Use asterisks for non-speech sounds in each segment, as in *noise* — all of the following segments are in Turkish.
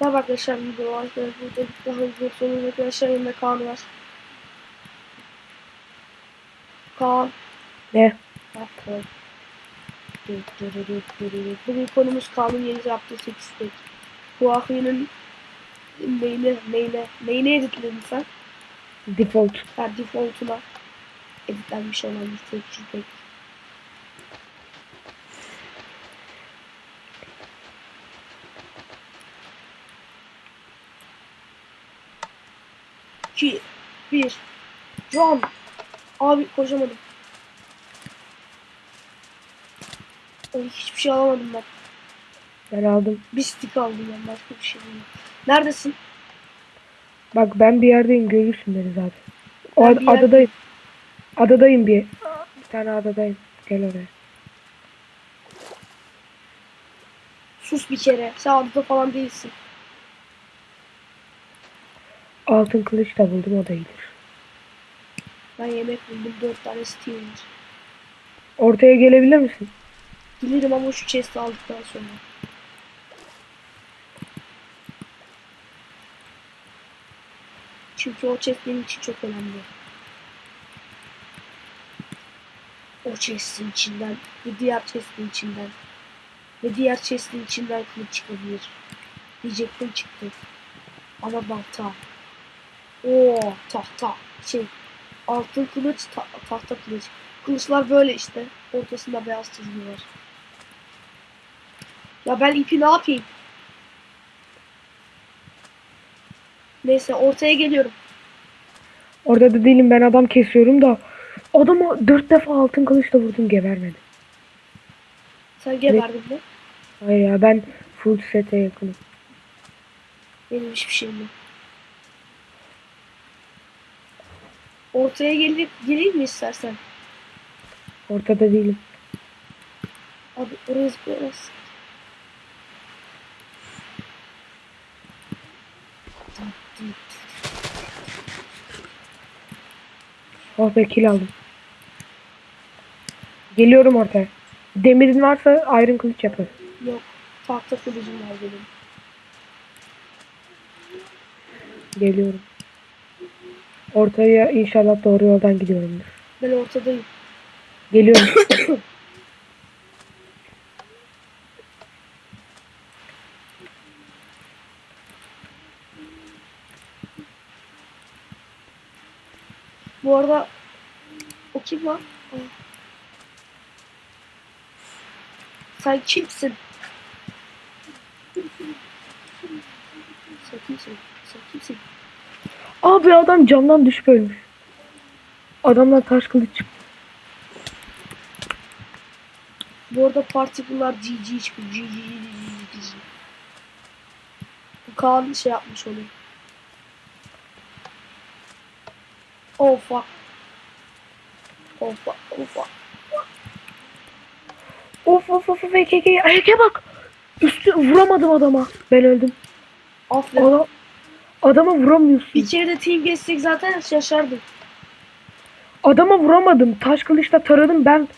Merhaba arkadaşlar video var. Burada bir daha hızlı sonunda arkadaşlar yanımda Kaan var. Kaan. Ne? Bak Kaan. Dur, dur, dur, dur, dur, dur. Bugün konumuz Kaan'ın yeni yaptığı 8 tek. Bu ahinin neyine, neyine, neyine editledin sen? Default. Ha, default'una editlenmiş olan bir tek tek. İki, bir, run. Abi koşamadım. Ay, hiçbir şey alamadım ben. Ben aldım. Bir stick aldım ben başka bir şey değil. Neredesin? Bak ben bir yerdeyim görürsün beni zaten. O ad- yer- adadayım. Adadayım bir. Bir tane adadayım. Gel oraya. Sus bir kere. Sen adada falan değilsin. Altın kılıç da buldum o da iyidir. Ben yemek buldum. Dört tane var. Ortaya gelebilir misin? Bilirim ama şu chest'i aldıktan sonra. Çünkü o chest benim için çok önemli. O chest'in içinden ve diğer chest'in içinden ve diğer chest'in içinden kılıç çıkabilir. Diyecektim çıktı. Ama balta. Oo tahta. Şey altın kılıç ta- tahta kılıç. Kılıçlar böyle işte. Ortasında beyaz çizgi var. Ya ben ipi ne yapayım? Neyse ortaya geliyorum. Orada da değilim ben adam kesiyorum da. Adama dört defa altın kılıçla vurdum gebermedi. Sen geberdin mi? Hayır ya ben full sete yakınım. Benim hiçbir şeyim yok. Ortaya gelip geleyim mi istersen? Ortada değilim. Abi oraya zıplayamazsın. Oh be kill aldım. Geliyorum ortaya. Demirin varsa iron kılıç yapar. Yok. Tahta kılıcım var benim. Geliyorum. Ortaya inşallah doğru yoldan gidiyorumdur. Ben ortadayım. Geliyorum. *coughs* Bu arada o kim lan? Sen kimsin? Sen kimsin? Sen kimsin? Abi adam camdan düşüp ölmüş. Adamdan taş kılıç çıktı. Bu arada partikular GG çıkıyor. GG GG GG. Bu Kaan şey yapmış onu. Oh fuck. Oh fuck. Oh fuck. Of of of of EKK. EKK bak. Üstü vuramadım adama. Ben öldüm. Aferin. Adam, adama vuramıyorsun. Bir kere de team geçsek zaten şaşardık. Adama vuramadım. Taş kılıçla taradım ben.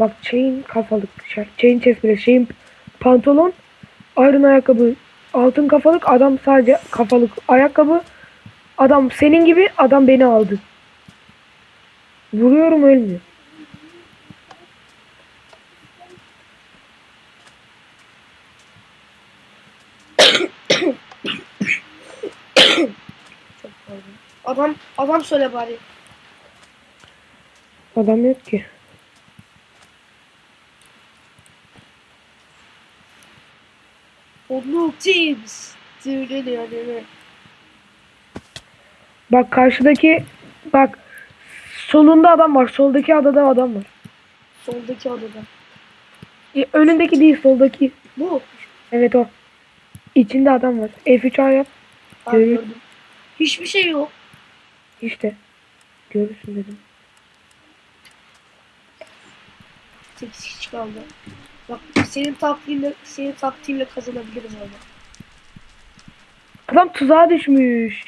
Bak chain kafalık. şey- Chain chest bile. Şeyin pantolon. Iron ayakkabı. Altın kafalık. Adam sadece kafalık. Ayakkabı. Adam senin gibi adam beni aldı. Vuruyorum ölmüyor. Çok pardon. Adam adam söyle bari. Adam yok ki. Blue teams. Değil mi? Bak karşıdaki bak solunda adam var. Soldaki adada adam var. Soldaki odada. E, önündeki değil soldaki. Bu. Evet o. İçinde adam var. F3A yap. Ben gördüm. Hiçbir şey yok. İşte. Görürsün dedim. 8 kişi kaldı. Bak senin taktiğinle senin taktiğinle kazanabilirim ama. Adam tuzağa düşmüş.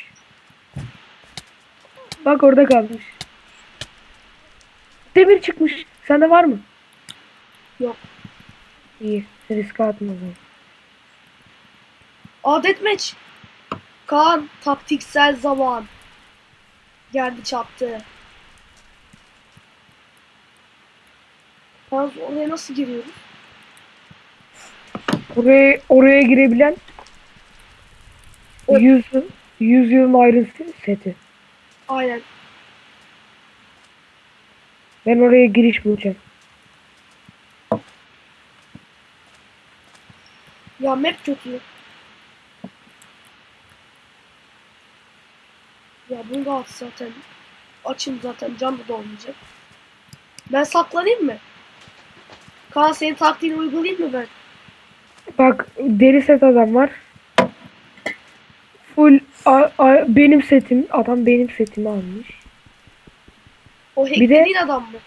Bak orada kalmış. Demir çıkmış. Sende var mı? Yok. İyi. Riske atma o zaman. Adet meç. Kaan taktiksel zaman. Geldi çarptı. Kaan oraya nasıl giriyoruz? Oraya, oraya girebilen O- 100, 100 yılın seti. Aynen. Ben oraya giriş bulacağım. Ya map kötü. Ya bunu da at zaten. Açım zaten can da dolmayacak. Ben saklanayım mı? Kaan senin taktiğini uygulayayım mı ben? Bak deri set adam var. Full a- a- benim setim. Adam benim setimi almış. O hack Bir de- dediğin adam mı?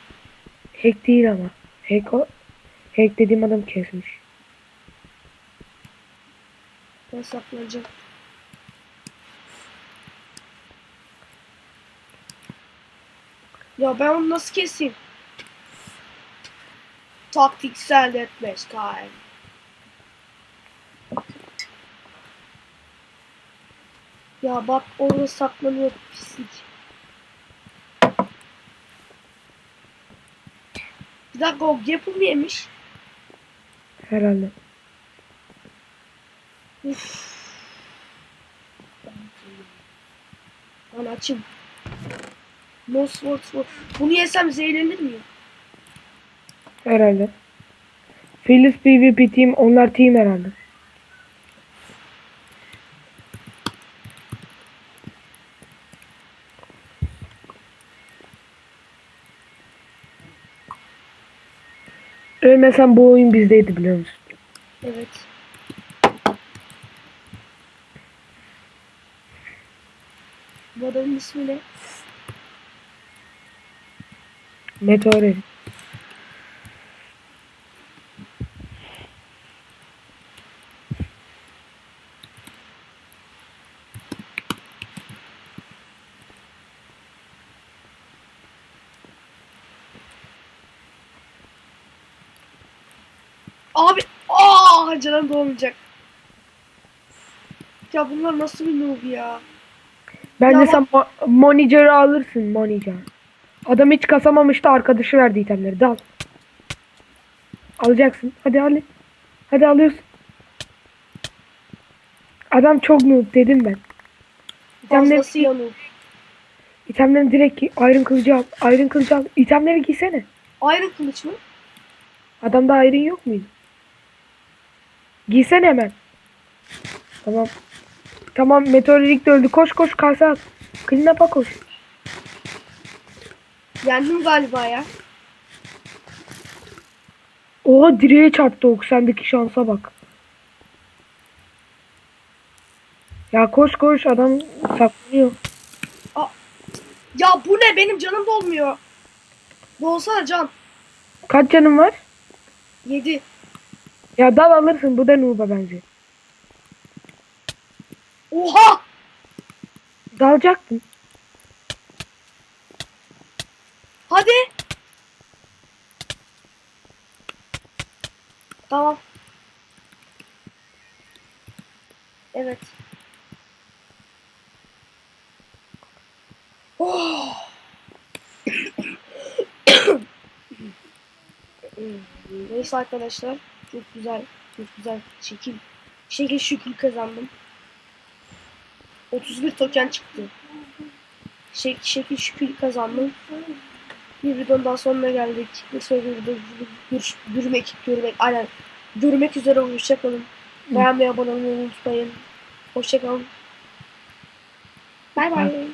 Hack değil ama. Hack o. Hack dediğim adam kesmiş. Ben saklanacağım. Ya ben onu nasıl keseyim? Taktiksel deathmatch time. Ya bak orada saklanıyor pislik. Bir dakika o Gapple mi yemiş? Herhalde. Uf. Lan açım. No sword sword. Bunu yesem zehirlenir miyim? Herhalde. Philips PvP team. Onlar team herhalde. Ölmesem bu oyun bizdeydi biliyor musun? Evet. Bu adamın ismi ne? Meteor herif. Abi aa canım dolmayacak. Ya bunlar nasıl bir noob ya? Bence Ya sen Mo- Moniger'ı alırsın Moniger. Adam hiç kasamamıştı arkadaşı verdi itemleri. Dal. Alacaksın. Hadi Ali. Hadi alıyorsun. Adam çok noob dedim ben. İtemleri, Fazlası ya noob. itemlerini direkt giy. Iron kılıcı al. Iron kılıcı al. İtemleri giysene. Iron kılıç mı? Adamda iron yok muydu? Giysene hemen. Tamam. Tamam meteorolojik de öldü. Koş koş kase at. Clean up'a koş. Yendim galiba ya. Oha direğe çarptı ok. Sendeki şansa bak. Ya koş koş adam saklanıyor. Ya bu ne? Benim canım dolmuyor. Dolsana can. Kaç canın var? 7. Ya dal alırsın. Bu da Nuba bence. Oha! Dalacaktın. Hadi. Tamam. Evet. Oh. *coughs* Neyse arkadaşlar. Çok güzel. Çok güzel. Şekil. Şekil şükür kazandım. 31 token çıktı. Şek, şekil şükür kazandım. Bir videonun daha sonuna geldik. Bir sonraki videoda gör, görmek, görmek, aynen. Görmek üzere hoşçakalın. Beğenmeyi, abone olmayı unutmayın. Hoşçakalın. Bay bay.